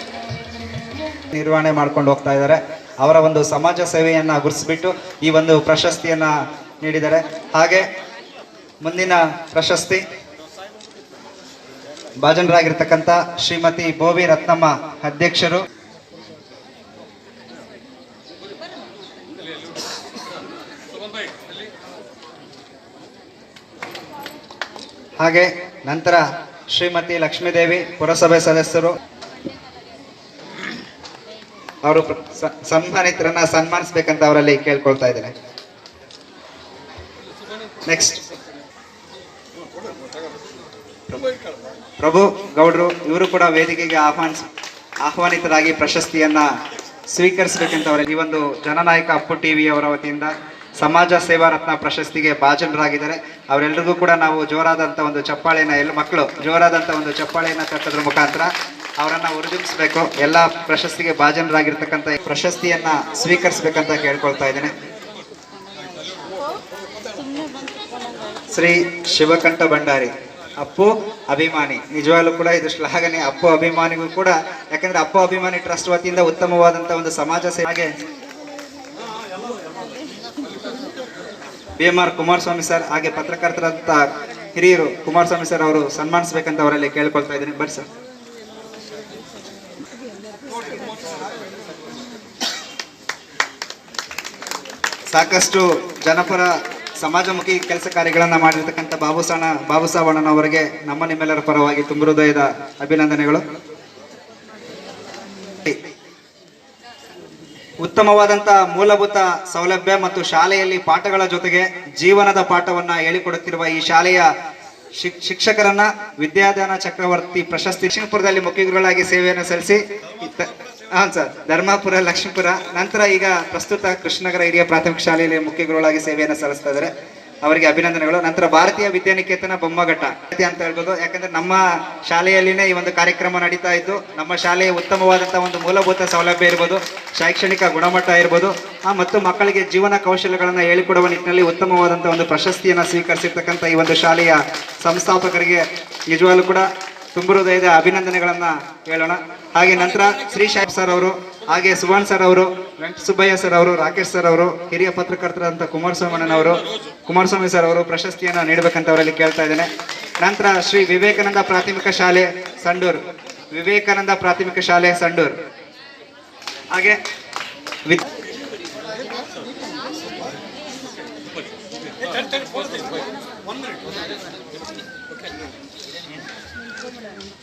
ನಿರ್ವಹಣೆ ಮಾಡ್ಕೊಂಡು ಹೋಗ್ತಾ ಇದ್ದಾರೆ. ಅವರ ಒಂದು ಸಮಾಜ ಸೇವೆಯನ್ನು ಗುರುತಿಸ್ಬಿಟ್ಟು ಈ ಒಂದು ಪ್ರಶಸ್ತಿಯನ್ನ ನೀಡಿದ್ದಾರೆ. ಹಾಗೆ ಮುಂದಿನ ಪ್ರಶಸ್ತಿ ಭಾಜನರಾಗಿರ್ತಕ್ಕಂಥ ಶ್ರೀಮತಿ ಬೋವಿ ರತ್ನಮ್ಮ ಅಧ್ಯಕ್ಷರು. ಹಾಗೆ ನಂತರ ಶ್ರೀಮತಿ ಲಕ್ಷ್ಮೀದೇವಿ ಪುರಸಭೆ ಸದಸ್ಯರು. ಅವರು ಸನ್ಮಾನಿತರನ್ನ ಸನ್ಮಾನಿಸ್ಬೇಕಂತ ಅವರಲ್ಲಿ ಕೇಳ್ಕೊಳ್ತಾ ಇದ್ದೇನೆ. ನೆಕ್ಸ್ಟ್ ಪ್ರಭು ಗೌಡ್ರು, ಇವರು ಕೂಡ ವೇದಿಕೆಗೆ ಆಹ್ವಾನ ಆಹ್ವಾನಿತರಾಗಿ ಪ್ರಶಸ್ತಿಯನ್ನ ಸ್ವೀಕರಿಸಬೇಕಂತ ಅವರ ಈ ಒಂದು ಜನನಾಯಕ ಅಪ್ಪು ಟಿವಿ ಅವರ ವತಿಯಿಂದ ಸಮಾಜ ಸೇವಾ ರತ್ನ ಪ್ರಶಸ್ತಿಗೆ ಭಾಜನರಾಗಿದ್ದಾರೆ. ಅವರೆಲ್ಲರಿಗೂ ಕೂಡ ನಾವು ಜೋರಾದಂಥ ಒಂದು ಚಪ್ಪಾಳೆನ ಎಲ್ಲ ಮಕ್ಕಳು ಜೋರಾದಂಥ ಒಂದು ಚಪ್ಪಾಳೆಯನ್ನ ತಟ್ಟೋದ್ರ ಮುಖಾಂತರ ಅವರನ್ನ ಉರುಜಿಸ್ಬೇಕು ಎಲ್ಲ ಪ್ರಶಸ್ತಿಗೆ ಭಾಜನರಾಗಿರ್ತಕ್ಕಂಥ ಪ್ರಶಸ್ತಿಯನ್ನ ಸ್ವೀಕರಿಸಬೇಕಂತ ಕೇಳ್ಕೊಳ್ತಾ ಇದ್ದೇನೆ. ಶ್ರೀ ಶಿವಕಂಠ ಭಂಡಾರಿ, ಅಪ್ಪು ಅಭಿಮಾನಿ. ನಿಜವಾಗ್ಲೂ ಕೂಡ ಇದು ಶ್ಲಾಘನೆ ಅಪ್ಪು ಅಭಿಮಾನಿಗೂ ಕೂಡ, ಯಾಕಂದ್ರೆ ಅಪ್ಪು ಅಭಿಮಾನಿ ಟ್ರಸ್ಟ್ ವತಿಯಿಂದ ಉತ್ತಮವಾದಂತ ಒಂದು ಸಮಾಜ ಸೇವೆಗೆ B M R Kumaraswamy sir, ಹಾಗೆ ಪತ್ರಕರ್ತರಂತ ಹಿರಿಯರು ಕುಮಾರಸ್ವಾಮಿ ಸರ್, ಅವರು ಸನ್ಮಾನಿಸ್ಬೇಕಂತ ಅವರಲ್ಲಿ ಕೇಳ್ಕೊಳ್ತಾ ಇದ್ದೀನಿ. ಬರ್ರಿ ಸರ್. ಸಾಕಷ್ಟು ಜನಪರ ಸಮಾಜಮುಖಿ ಕೆಲಸ ಕಾರ್ಯಗಳನ್ನು ಮಾಡಿರ್ತಕ್ಕಂಥ ಬಾಬುಸಣ್ಣ ಬಾಬುಸಾವಣ್ಣನವರಿಗೆ ನಮ್ಮ ನಿಮ್ಮೆಲ್ಲರ ಪರವಾಗಿ ತುಂಬ ಹೃದಯದ ಅಭಿನಂದನೆಗಳು. ಉತ್ತಮವಾದಂಥ ಮೂಲಭೂತ ಸೌಲಭ್ಯ ಮತ್ತು ಶಾಲೆಯಲ್ಲಿ ಪಾಠಗಳ ಜೊತೆಗೆ ಜೀವನದ ಪಾಠವನ್ನು ಹೇಳಿಕೊಡುತ್ತಿರುವ ಈ ಶಾಲೆಯ ಶಿಕ್- ಶಿಕ್ಷಕರನ್ನ ವಿದ್ಯಾದಾನ ಚಕ್ರವರ್ತಿ ಪ್ರಶಸ್ತಿ ಶಿಕ್ಷಣಪುರದಲ್ಲಿ ಮುಖ್ಯಗುರುಗಳಾಗಿ ಸೇವೆಯನ್ನು ಸಲ್ಲಿಸಿ ಹಾಂ ಸರ್ ಧರ್ಮಾಪುರ, ಲಕ್ಷ್ಮೀಪುರ. ನಂತರ ಈಗ ಪ್ರಸ್ತುತ ಕೃಷ್ಣನಗರ ಹಿರಿಯ ಪ್ರಾಥಮಿಕ ಶಾಲೆಯಲ್ಲಿ ಮುಖ್ಯ ಗುರುಗಳಾಗಿ ಸೇವೆಯನ್ನು ಸಲ್ಲಿಸ್ತಾ ಇದ್ದಾರೆ. ಅವರಿಗೆ ಅಭಿನಂದನೆಗಳು. ನಂತರ ಭಾರತೀಯ ವಿದ್ಯಾನಿಕೇತನ ಬೊಮ್ಮಘಟ್ಟ. ಅಂತ ಹೇಳ್ಬೋದು. ಯಾಕಂದ್ರೆ ನಮ್ಮ ಶಾಲೆಯಲ್ಲಿನೇ ಈ ಒಂದು ಕಾರ್ಯಕ್ರಮ ನಡೀತಾ ಇದ್ದು, ನಮ್ಮ ಶಾಲೆಯ ಉತ್ತಮವಾದಂತಹ ಒಂದು ಮೂಲಭೂತ ಸೌಲಭ್ಯ ಇರ್ಬೋದು, ಶೈಕ್ಷಣಿಕ ಗುಣಮಟ್ಟ ಇರ್ಬೋದು ಮತ್ತು ಮಕ್ಕಳಿಗೆ ಜೀವನ ಕೌಶಲ್ಯಗಳನ್ನು ಹೇಳಿಕೊಡುವ ನಿಟ್ಟಿನಲ್ಲಿ ಉತ್ತಮವಾದಂತಹ ಒಂದು ಪ್ರಶಸ್ತಿಯನ್ನು ಸ್ವೀಕರಿಸಿರ್ತಕ್ಕಂಥ ಈ ಒಂದು ಶಾಲೆಯ ಸಂಸ್ಥಾಪಕರಿಗೆ ನಿಜವಾಗ್ಲೂ ಕೂಡ ತುಂಬ ಹೃದಯದ ಅಭಿನಂದನೆಗಳನ್ನ ಹೇಳೋಣ. ಹಾಗೆ ನಂತರ ಶ್ರೀ ಸಾಹೇಬ್ ಸರ್ ಅವರು, ಹಾಗೆ ಸುವರ್ಣ ಸರ್ ಅವರು, ಸುಬ್ಬಯ್ಯ ಸರ್ ಅವರು, ರಾಕೇಶ್ ಸರ್ ಅವರು, ಹಿರಿಯ ಪತ್ರಕರ್ತರಾದಂಥ ಕುಮಾರಸ್ವಾಮಣ್ಣನವರು ಕುಮಾರಸ್ವಾಮಿ ಸರ್ ಅವರು ಪ್ರಶಸ್ತಿಯನ್ನು ನೀಡಬೇಕಂತ ಅವರಲ್ಲಿ ಕೇಳ್ತಾ ಇದ್ದೇನೆ. ನಂತರ ಶ್ರೀ ವಿವೇಕಾನಂದ ಪ್ರಾಥಮಿಕ ಶಾಲೆ, ಸಂಡೂರ್. ವಿವೇಕಾನಂದ ಪ್ರಾಥಮಿಕ ಶಾಲೆ, ಸಂಡೂರ್. ಹಾಗೆ ವಿದ್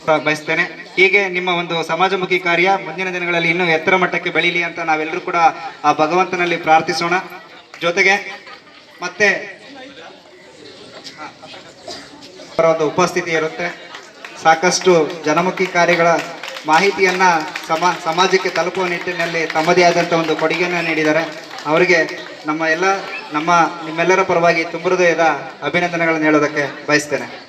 ಬಯಸ್ತೇನೆ. ಹೀಗೆ ನಿಮ್ಮ ಒಂದು ಸಮಾಜಮುಖಿ ಕಾರ್ಯ ಮುಂದಿನ ದಿನಗಳಲ್ಲಿ ಇನ್ನೂ ಎತ್ತರ ಮಟ್ಟಕ್ಕೆ ಬೆಳೀಲಿ ಅಂತ ನಾವೆಲ್ಲರೂ ಕೂಡ ಆ ಭಗವಂತನಲ್ಲಿ ಪ್ರಾರ್ಥಿಸೋಣ. ಜೊತೆಗೆ ಮತ್ತೆ ಒಂದು ಉಪಸ್ಥಿತಿ ಇರುತ್ತೆ. ಸಾಕಷ್ಟು ಜನಮುಖಿ ಕಾರ್ಯಗಳ ಮಾಹಿತಿಯನ್ನ ಸಮಾ, ಸಮಾಜಕ್ಕೆ ತಲುಪುವ ನಿಟ್ಟಿನಲ್ಲಿ ತಮ್ಮದೇ ಆದಂಥ ಒಂದು ಕೊಡುಗೆಯನ್ನು ನೀಡಿದ್ದಾರೆ. ಅವರಿಗೆ ನಮ್ಮ ಎಲ್ಲ, ನಮ್ಮ ನಿಮ್ಮೆಲ್ಲರ ಪರವಾಗಿ ತುಂಬ ಹೃದಯದ ಅಭಿನಂದನೆಗಳನ್ನು ಹೇಳೋದಕ್ಕೆ ಬಯಸ್ತೇನೆ.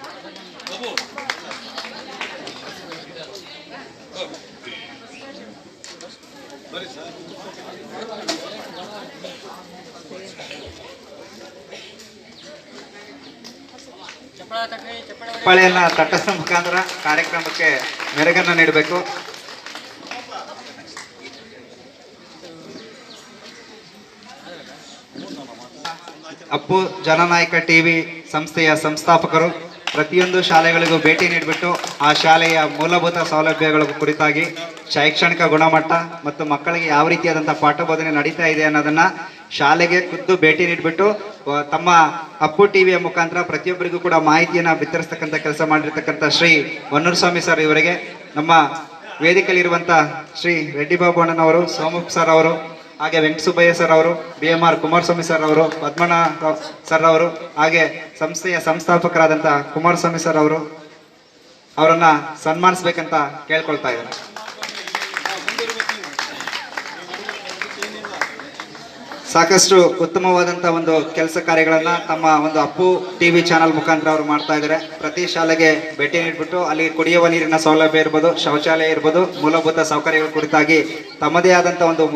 ಚಪ್ಪಾಳೆಯನ್ನ ತಟ್ಟದ ಮುಖಾಂತರ ಕಾರ್ಯಕ್ರಮಕ್ಕೆ ಮೆರಗನ್ನ ನೀಡಬೇಕು. ಅಪ್ಪು ಜನನಾಯಕ ಟಿವಿ ಸಂಸ್ಥೆಯ ಸಂಸ್ಥಾಪಕರು ಪ್ರತಿಯೊಂದು ಶಾಲೆಗಳಿಗೂ ಭೇಟಿ ನೀಡಿಬಿಟ್ಟು ಆ ಶಾಲೆಯ ಮೂಲಭೂತ ಸೌಲಭ್ಯಗಳ ಕುರಿತಾಗಿ ಶೈಕ್ಷಣಿಕ ಗುಣಮಟ್ಟ ಮತ್ತು ಮಕ್ಕಳಿಗೆ ಯಾವ ರೀತಿಯಾದಂಥ ಪಾಠ ಬೋಧನೆ ನಡೀತಾ ಇದೆ ಅನ್ನೋದನ್ನು ಶಾಲೆಗೆ ಖುದ್ದು ಭೇಟಿ ನೀಡಿಬಿಟ್ಟು ತಮ್ಮ ಅಪ್ಪು ಟಿವಿಯ ಮುಖಾಂತರ ಪ್ರತಿಯೊಬ್ಬರಿಗೂ ಕೂಡ ಮಾಹಿತಿಯನ್ನು ಬಿತ್ತರಿಸ್ತಕ್ಕಂಥ ಕೆಲಸ ಮಾಡಿರ್ತಕ್ಕಂಥ ಶ್ರೀ ಸ್ವಾಮಿ ಸರ್ ಇವರಿಗೆ, ನಮ್ಮ ವೇದಿಕೆಯಲ್ಲಿರುವಂಥ ಶ್ರೀ ರೆಡ್ಡಿ ಬಾಬು ಅಣ್ಣನವರು, ಸೋಮಪ್ಪ ಸರ್ ಅವರು ಹಾಗೆ ವೆಂಕಟಸುಬ್ಬಯ್ಯ ಸರ್ ಅವರು B M R Kumaraswamy sir ಅವರು ಪದ್ಮಣ ಸರ್ ಅವರು, ಹಾಗೆ ಸಂಸ್ಥೆಯ ಸಂಸ್ಥಾಪಕರಾದಂಥ ಕುಮಾರಸ್ವಾಮಿ ಸರ್ ಅವರು, ಅವರನ್ನು ಸನ್ಮಾನಿಸ್ಬೇಕಂತ ಕೇಳ್ಕೊಳ್ತಾ ಇದ್ದಾರೆ. ಸಾಕಷ್ಟು ಉತ್ತಮವಾದಂಥ ಒಂದು ಕೆಲಸ ಕಾರ್ಯಗಳನ್ನ ತಮ್ಮ ಒಂದು ಅಪ್ಪು ಟಿವಿ ಚಾನಲ್ ಮುಖಾಂತರ ಅವರು ಮಾಡ್ತಾ ಇದ್ದಾರೆ ಪ್ರತಿ ಶಾಲೆಗೆ ಭೇಟಿ ನೀಡಿಬಿಟ್ಟು ಅಲ್ಲಿ ಕುಡಿಯುವ ನೀರಿನ ಸೌಲಭ್ಯ ಇರ್ಬೋದು, ಶೌಚಾಲಯ ಇರ್ಬೋದು, ಮೂಲಭೂತ ಸೌಕರ್ಯಗಳ ಕುರಿತಾಗಿ ತಮ್ಮದೇ ಆದಂಥ ಒಂದು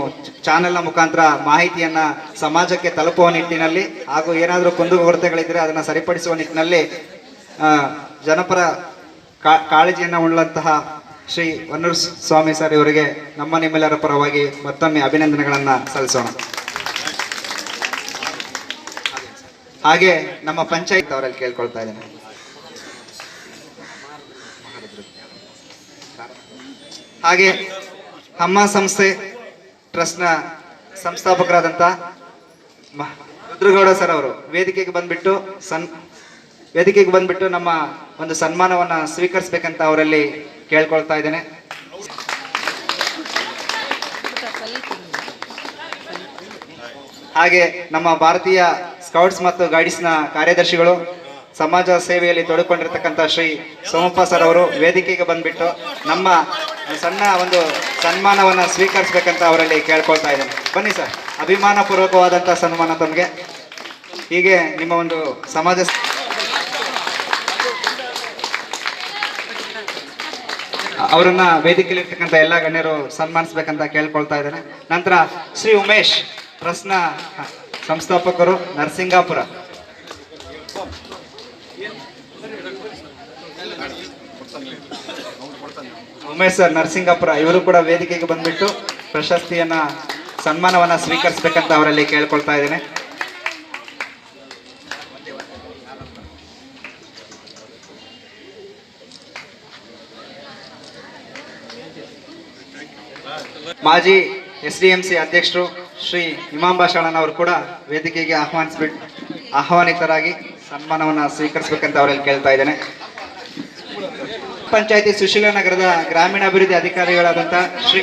ಚಾನೆಲ್ನ ಮುಖಾಂತರ ಮಾಹಿತಿಯನ್ನ ಸಮಾಜಕ್ಕೆ ತಲುಪುವ ನಿಟ್ಟಿನಲ್ಲಿ ಹಾಗೂ ಏನಾದರೂ ಕುಂದುಕೊರತೆಗಳಿದ್ರೆ ಅದನ್ನು ಸರಿಪಡಿಸುವ ನಿಟ್ಟಿನಲ್ಲಿ ಜನಪರ ಕಾಳಜಿಯನ್ನು ಉಳ್ಳಂತಹ ಶ್ರೀ ವನ್ನೂರ್ ಸ್ವಾಮಿ ಸರ್ ಇವರಿಗೆ ನಮ್ಮ ನಿಮ್ಮೆಲ್ಲರ ಪರವಾಗಿ ಮತ್ತೊಮ್ಮೆ ಅಭಿನಂದನೆಗಳನ್ನು ಸಲ್ಲಿಸೋಣ. ಹಾಗೆ ನಮ್ಮ ಪಂಚಾಯತ್ ಅವರಲ್ಲಿ ಕೇಳ್ಕೊಳ್ತಾ ಇದ್ದೇನೆ. ಹಾಗೆ ಅಮ್ಮ ಸಂಸ್ಥೆ ಟ್ರಸ್ಟ್ನ ಸಂಸ್ಥಾಪಕರಾದಂತ ರುದ್ರಗೌಡ ಸರ್ ಅವರು ವೇದಿಕೆಗೆ ಬಂದ್ಬಿಟ್ಟು ಸನ್ ವೇದಿಕೆಗೆ ಬಂದ್ಬಿಟ್ಟು ನಮ್ಮ ಒಂದು ಸನ್ಮಾನವನ್ನ ಸ್ವೀಕರಿಸಬೇಕಂತ ಅವರಲ್ಲಿ ಕೇಳ್ಕೊಳ್ತಾ ಇದ್ದೇನೆ. ಹಾಗೆ ನಮ್ಮ ಭಾರತೀಯ ಸ್ಕೌಟ್ಸ್ ಮತ್ತು ಗೈಡ್ಸ್ನ ಕಾರ್ಯದರ್ಶಿಗಳು ಸಮಾಜ ಸೇವೆಯಲ್ಲಿ ತೊಡಕೊಂಡಿರ್ತಕ್ಕಂಥ ಶ್ರೀ ಸೋಮಪ್ಪ ಸರ್ ಅವರು ವೇದಿಕೆಗೆ ಬಂದ್ಬಿಟ್ಟು ನಮ್ಮ ಸಣ್ಣ ಒಂದು ಸನ್ಮಾನವನ್ನು ಸ್ವೀಕರಿಸಬೇಕಂತ ಅವರಲ್ಲಿ ಕೇಳ್ಕೊಳ್ತಾ ಇದ್ದೇನೆ ಬನ್ನಿ ಸರ್, ಅಭಿಮಾನಪೂರ್ವಕವಾದಂಥ ಸನ್ಮಾನ ತಮಗೆ. ಹೀಗೆ ನಿಮ್ಮ ಒಂದು ಸಮಾಜ ಅವರನ್ನ ವೇದಿಕೆಯಲ್ಲಿ ಇರ್ತಕ್ಕಂಥ ಎಲ್ಲ ಗಣ್ಯರು ಸನ್ಮಾನಿಸ್ಬೇಕಂತ ಕೇಳ್ಕೊಳ್ತಾ ಇದ್ದಾರೆ. ನಂತರ ಶ್ರೀ ಉಮೇಶ್ ಟ್ರಸ್ಟ್ನ ಸಂಸ್ಥಾಪಕರು ನರಸಿಂಗಾಪುರ. ಉಮೇಶ್ ಸರ್, ನರಸಿಂಗಾಪುರ, ಇವರು ಕೂಡ ವೇದಿಕೆಗೆ ಬಂದ್ಬಿಟ್ಟು ಪ್ರಶಸ್ತಿಯನ್ನ, ಸನ್ಮಾನವನ್ನ ಸ್ವೀಕರಿಸಬೇಕಂತ ಅವರಲ್ಲಿ ಕೇಳ್ಕೊಳ್ತಾ ಇದ್ದೇನೆ. ಮಾಜಿ ಎಸ್ ಡಿ ಎಂ ಸಿ ಅಧ್ಯಕ್ಷರು ಶ್ರೀ ಇಮಾಂಬಾ ಅವರು ಕೂಡ ವೇದಿಕೆಗೆ ಆಹ್ವಾನಿಸ್ಬಿಟ್ಟು ಆಹ್ವಾನಿತರಾಗಿ ಸನ್ಮಾನವನ್ನು ಸ್ವೀಕರಿಸಬೇಕಂತ ಅವರಲ್ಲಿ ಕೇಳ್ತಾ ಇದ್ದೇನೆ. ಪಂಚಾಯತಿ ಸುಶೀಲ ನಗರದ ಗ್ರಾಮೀಣಾಭಿವೃದ್ಧಿ ಅಧಿಕಾರಿಗಳಾದಂಥ ಶ್ರೀ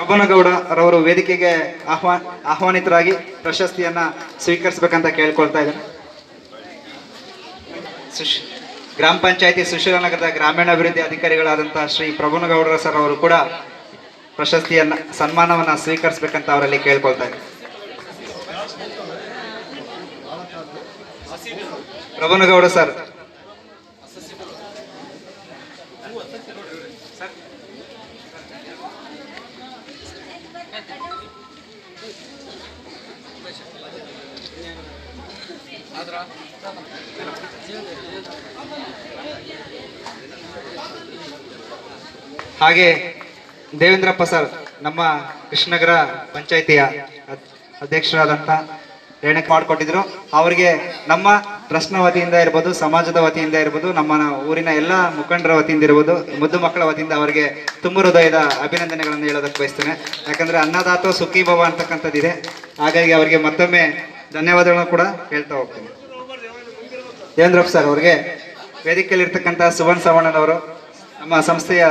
ರಘುನಗೌಡ ರವರು ವೇದಿಕೆಗೆ ಆಹ್ವಾ ಆಹ್ವಾನಿತರಾಗಿ ಪ್ರಶಸ್ತಿಯನ್ನ ಸ್ವೀಕರಿಸಬೇಕಂತ ಕೇಳ್ಕೊಳ್ತಾ ಇದ್ದೇನೆ. ಗ್ರಾಮ ಪಂಚಾಯತಿ ಸುಶೀಲನಗರದ ಗ್ರಾಮೀಣಾಭಿವೃದ್ಧಿ ಅಧಿಕಾರಿಗಳಾದಂತಹ ಶ್ರೀ ಪ್ರಭುನಗೌಡರ ಸರ್ ಅವರು ಕೂಡ ಪ್ರಶಸ್ತಿಯನ್ನ ಸನ್ಮಾನವನ್ನ ಸ್ವೀಕರಿಸಬೇಕಂತ ಅವರಲ್ಲಿ ಕೇಳ್ಕೊಳ್ತಾ ಇದ್ದೀನಿ ಪ್ರಭುನಗೌಡ ಸರ್. ಹಾಗೆ ದೇವೇಂದ್ರಪ್ಪ ಸರ್ ನಮ್ಮ ಕೃಷ್ಣನಗರ ಪಂಚಾಯಿತಿಯ ಅಧ್ಯಕ್ಷರಾದಂಥ ರೇಣಕ್ ಮಾಡಿಕೊಟ್ಟಿದ್ರು. ಅವರಿಗೆ ನಮ್ಮ ಟ್ರಸ್ಟ್ನ ವತಿಯಿಂದ ಇರ್ಬೋದು, ಸಮಾಜದ ವತಿಯಿಂದ ಇರ್ಬೋದು, ನಮ್ಮ ಊರಿನ ಎಲ್ಲ ಮುಖಂಡರ ವತಿಯಿಂದ ಇರ್ಬೋದು, ಮುದ್ದು ಮಕ್ಕಳ ವತಿಯಿಂದ ಅವರಿಗೆ ತುಂಬ ಹೃದಯದ ಅಭಿನಂದನೆಗಳನ್ನು ಹೇಳೋದಕ್ಕೆ ಬಯಸ್ತೇನೆ. ಯಾಕಂದರೆ ಅನ್ನದಾತ ಸುಖಿ ಭವ ಅಂತಕ್ಕಂಥದ್ದಿದೆ ಹಾಗಾಗಿ ಅವರಿಗೆ ಮತ್ತೊಮ್ಮೆ ಧನ್ಯವಾದಗಳನ್ನು ಕೂಡ ಹೇಳ್ತಾ ಹೋಗ್ತೇನೆ. ದೇವೇಂದ್ರಪ್ಪ ಸರ್ ಅವರಿಗೆ ವೇದಿಕೆಯಲ್ಲಿರ್ತಕ್ಕಂಥ ಸುವರ್ಣ ಸವಣ್ಣನವರು ನಮ್ಮ ಸಂಸ್ಥೆಯ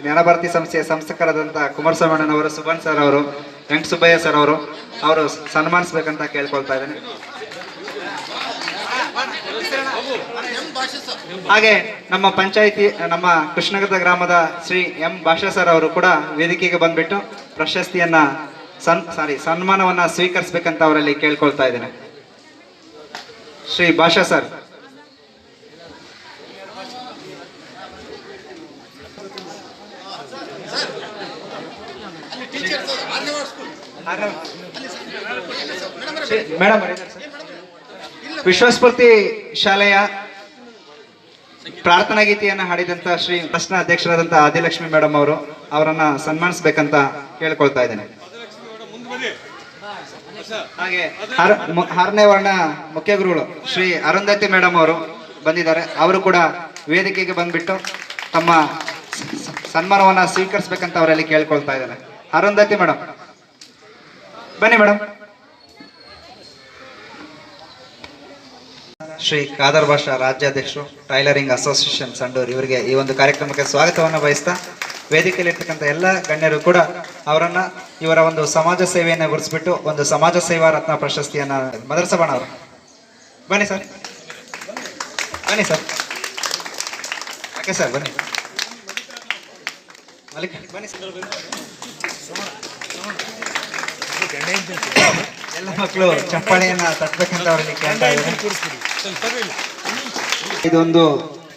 ಜ್ಞಾನಭಾರತಿ ಸಂಸ್ಥೆಯ ಸಂಸ್ಥಕರಾದಂಥ ಕುಮಾರಸ್ವಾಮಣ್ಣನವರು ಸುಭಾನ್ ಸರ್ ಅವರು ವೆಂಕಟ ಸುಬ್ಬಯ್ಯ ಸರ್ ಅವರು ಅವರು ಸನ್ಮಾನಿಸ್ಬೇಕಂತ ಕೇಳ್ಕೊಳ್ತಾ ಇದ್ದೇನೆ. ಹಾಗೆ ನಮ್ಮ ಪಂಚಾಯಿತಿ, ನಮ್ಮ ಕೃಷ್ಣನಗರದ ಗ್ರಾಮದ ಶ್ರೀ ಎಂ ಭಾಷಾ ಸರ್ ಅವರು ಕೂಡ ವೇದಿಕೆಗೆ ಬಂದ್ಬಿಟ್ಟು ಪ್ರಶಸ್ತಿಯನ್ನ ಸನ್, ಸಾರಿ, ಸನ್ಮಾನವನ್ನ ಸ್ವೀಕರಿಸಬೇಕಂತ ಅವರಲ್ಲಿ ಕೇಳ್ಕೊಳ್ತಾ ಇದ್ದೇನೆ. ಶ್ರೀ ಭಾಷಾ ಸರ್. ಮೇಡಮ್ ವಿಶ್ವಸ್ಫೂರ್ತಿ ಶಾಲೆಯ ಪ್ರಾರ್ಥನಾ ಗೀತೆಯನ್ನು ಹಾಡಿದಂತ ಶ್ರೀ ಪ್ರಶ್ನ ಅಧ್ಯಕ್ಷರಾದಂತ ಆದಿಲಕ್ಷ್ಮಿ ಮೇಡಮ್ ಅವರು ಅವರನ್ನ ಸನ್ಮಾನಿಸಬೇಕಂತ ಕೇಳ್ಕೊಳ್ತಾ ಇದ್ದೇನೆ. ಹಾಗೆ ಆರನೇ ವರ್ಣ ಮುಖ್ಯ ಗುರುಗಳು ಶ್ರೀ ಅರುಂಧತಿ ಮೇಡಮ್ ಅವರು ಬಂದಿದ್ದಾರೆ. ಅವರು ಕೂಡ ವೇದಿಕೆಗೆ ಬಂದ್ಬಿಟ್ಟು ತಮ್ಮ ಸನ್ಮಾನವನ್ನ ಸ್ವೀಕರಿಸಬೇಕಂತ ಅವರಲ್ಲಿ ಕೇಳ್ಕೊಳ್ತಾ ಇದ್ದಾರೆ ಅರುಂಧತಿ ಮೇಡಮ್. ಬನ್ನಿ ಮೇಡಮ್. ಶ್ರೀ ಖಾದರ್ ಭಾಷಾ ರಾಜ್ಯಾಧ್ಯಕ್ಷರು, ಟೈಲರಿಂಗ್ ಅಸೋಸಿಯೇಷನ್ ಸಂಡೂರ್ ಇವರಿಗೆ ಈ ಒಂದು ಕಾರ್ಯಕ್ರಮಕ್ಕೆ ಸ್ವಾಗತವನ್ನು ಬಯಸ್ತಾ ವೇದಿಕೆಯಲ್ಲಿ ಇರ್ತಕ್ಕಂಥ ಎಲ್ಲ ಗಣ್ಯರು ಕೂಡ ಅವರನ್ನ ಇವರ ಒಂದು ಸಮಾಜ ಸೇವೆಯನ್ನು ಗುರುತಿಸ್ಬಿಟ್ಟು ಒಂದು ಸಮಾಜ ಸೇವಾ ರತ್ನ ಪ್ರಶಸ್ತಿಯನ್ನ ಮದರಸಬಣ ಅವರು. ಬನ್ನಿ ಸರ್. ಬನ್ನಿ ಸರ್. ಓಕೆ ಸರ್, ಬನ್ನಿ. ಬನ್ನಿ ಎಲ್ಲ ಮಕ್ಕಳು ಚಪ್ಪಾಳೆಯನ್ನ ತಟ್ಟಬೇಕಂತ ಇದ್ದಾರೆ. ಇದೊಂದು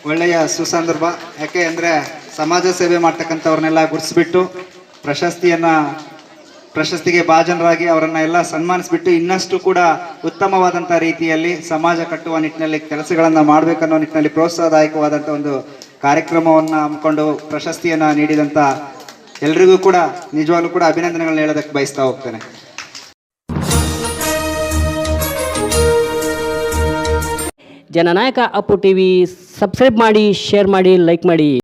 ಒಳ್ಳೆಯ ಸುಸಂದರ್ಭ. ಯಾಕೆ ಅಂದ್ರೆ ಸಮಾಜ ಸೇವೆ ಮಾಡ್ತಕ್ಕಂಥವ್ರನ್ನೆಲ್ಲ ಗುರುತಿಸ್ಬಿಟ್ಟು ಪ್ರಶಸ್ತಿಯನ್ನ, ಪ್ರಶಸ್ತಿಗೆ ಭಾಜನರಾಗಿ ಅವರನ್ನ ಎಲ್ಲ ಸನ್ಮಾನಿಸ್ಬಿಟ್ಟು ಇನ್ನಷ್ಟು ಕೂಡ ಉತ್ತಮವಾದಂಥ ರೀತಿಯಲ್ಲಿ ಸಮಾಜ ಕಟ್ಟುವ ನಿಟ್ಟಿನಲ್ಲಿ ಕೆಲಸಗಳನ್ನ ಮಾಡಬೇಕನ್ನೋ ನಿಟ್ಟಿನಲ್ಲಿ ಪ್ರೋತ್ಸಾಹದಾಯಕವಾದಂಥ ಒಂದು ಕಾರ್ಯಕ್ರಮವನ್ನ ಹಮ್ಮಿಕೊಂಡು ಪ್ರಶಸ್ತಿಯನ್ನ ನೀಡಿದಂಥ ಎಲ್ರಿಗೂ ಕೂಡ ನಿಜವಾಗ್ಲೂ ಕೂಡ ಅಭಿನಂದನೆಗಳನ್ನ ಹೇಳೋದಕ್ಕೆ ಬಯಸ್ತಾ ಹೋಗ್ತೇನೆ. ಜನನಾಯಕ ಅಪ್ಪು ಟಿವಿ ಸಬ್ಸ್ಕ್ರೈಬ್ ಮಾಡಿ ಶೇರ್ ಮಾಡಿ ಲೈಕ್ ಮಾಡಿ.